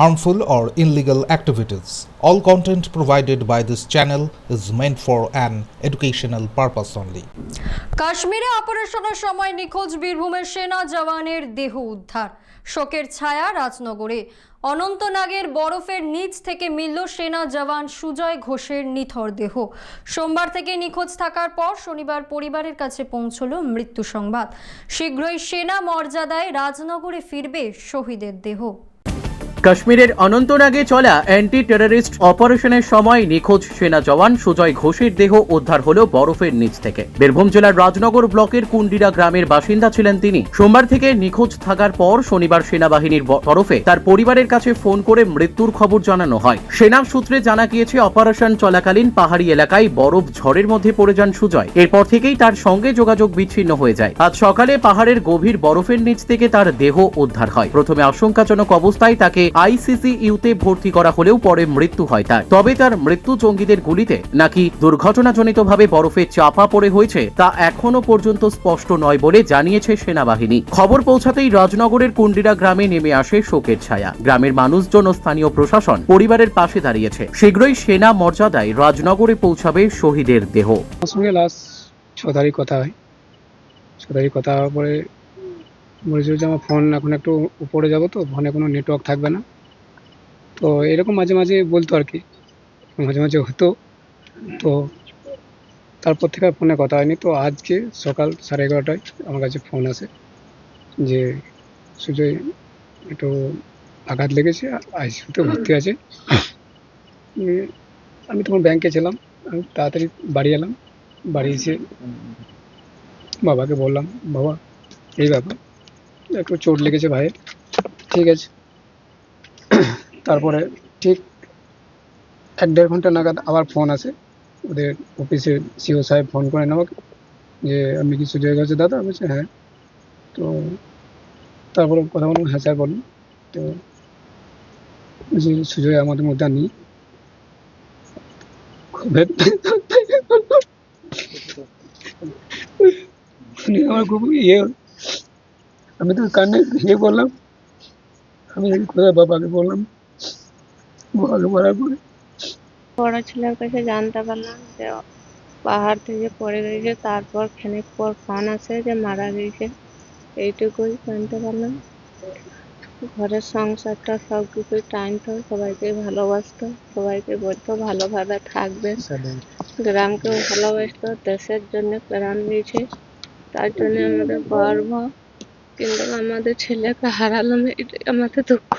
harmful, or illegal activities. All content provided by this channel is meant for an educational purpose only. কাশ্মীরে অপারেশনের সময় নিখোঁজ বীরভূমের সেনা জওয়ানের দেহ উদ্ধার। শোকের ছায়া রাজনগরে। অনন্তনাগের বরফের নিচ থেকে মিলল সেনা জওয়ান সুজয় ঘোষের নিথর দেহ। সোমবার থেকে নিখোঁজ থাকার পর শনিবার পরিবারের কাছে পৌঁছল মৃত্যু সংবাদ। শীঘ্রই সেনা মর্যাদায় রাজনগরে ফিরবে শহীদের দেহ। কাশ্মীরের অনন্তনাগে চলা অ্যান্টি টেররিস্ট অপারেশনের সময় নিখোঁজ সেনা জওয়ান সুজয় ঘোষের দেহ উদ্ধার হলো বরফের নিচ থেকে। বীরভূম জেলার রাজনগর ব্লকের কুন্ডিরা গ্রামের বাসিন্দা ছিলেন তিনি। সোমবার থেকে নিখোঁজ থাকার পর শনিবার সেনাবাহিনীর তরফে তার পরিবারের কাছে ফোন করে মৃত্যুর খবর জানানো হয়। সেনা সূত্রে জানা গিয়েছে, অপারেশন চলাকালীন পাহাড়ি এলাকায় বরফ ঝড়ের মধ্যে পড়ে যান সুজয়। এরপর থেকেই তার সঙ্গে যোগাযোগ বিচ্ছিন্ন হয়ে যায়। আজ সকালে পাহাড়ের গভীর বরফের নিচ থেকে তার দেহ উদ্ধার হয়। প্রথমে আশঙ্কাজনক অবস্থায় তাকে আইসিসি ইউতে ভর্তি করা হলেও পরে মৃত্যু হয় তার। তবে তার মৃত্যু জঙ্গিদের গুলিতে নাকি দুর্ঘটনাজনিতভাবে বরফে চাপা পড়ে হয়েছে তা এখনও পর্যন্ত স্পষ্ট নয় বলে জানিয়েছে সেনাবাহিনী। খবর পৌঁছাতেই রাজনগরের কুন্ডিরা গ্রামে নেমে আসে শোকের ছায়া। গ্রামের মানুষজন ও স্থানীয় প্রশাসন পরিবারের পাশে দাঁড়িয়েছে। শীঘ্রই সেনা মর্যাদায় রাজনগরে পৌঁছাবে শহীদের দেহ। ছ তারিখ কথা হয়। ছ তারিখ কথা পরে বলেছিল যে আমার ফোন এখন একটু উপরে যাব তো ফোনে কোনো নেটওয়ার্ক থাকবে না। তো এরকম মাঝে মাঝে বলতো আর কি, মাঝে মাঝে হতো। তো তারপর থেকে আর ফোনে কথা হয়নি। তো আজকে সকাল সাড়ে এগারোটায় আমার কাছে ফোন আসে যে সুজয় একটু আঘাত লেগেছে আইসিউতে ভর্তি আছে। আমি তখন ব্যাংকে ছিলাম, আমি তাড়াতাড়ি বাড়ি এলাম। বাড়ি এসে বাবাকে বললাম, বাবা, এই ব্যাপার। একটু চোট লেগেছে ভাইয়ের। ঠিক আছে। তারপরে ঠিক এক দেড় ঘণ্টা নাগাদ আবার ফোন আসে। ওদের অফিসের সিও সাহেব ফোন করেন আমাকে যে, আপনি কি সুজয় গেছে দাদা? আমি বলছি হ্যাঁ। তো তারপরে কথা বলুন হ্যাঁ স্যার বলুন। তো বলছি, সুজয় আমাদের মধ্যে নেই। শুনে আমার খুব ইয়ে। আমি তো কান্নে ভেঙে পড়লাম আমি কোথায় বাবাকে বললাম বাবাকে বলার পরে বড় ছেলের কাছে জানতে পারলাম যে পাহাড় থেকে পড়ে গেছে, তারপর খানিক পর ফোন আসে যে মারা গেছে। এইটুকুই জানতে পারলাম। ঘরের সংসারটা সব কিছুই টানতো সবাইকে ভালোবাসতো, সবাইকে বলতো ভালোভাবে থাকবে। গ্রামকেও ভালোবাসতো, দেশের জন্য প্রাণ দিয়েছে। তার জন্য আমাদের গর্ব। কিন্তু আমাদের ছেলেকে হারালাম এটাই আমাদের দুঃখ।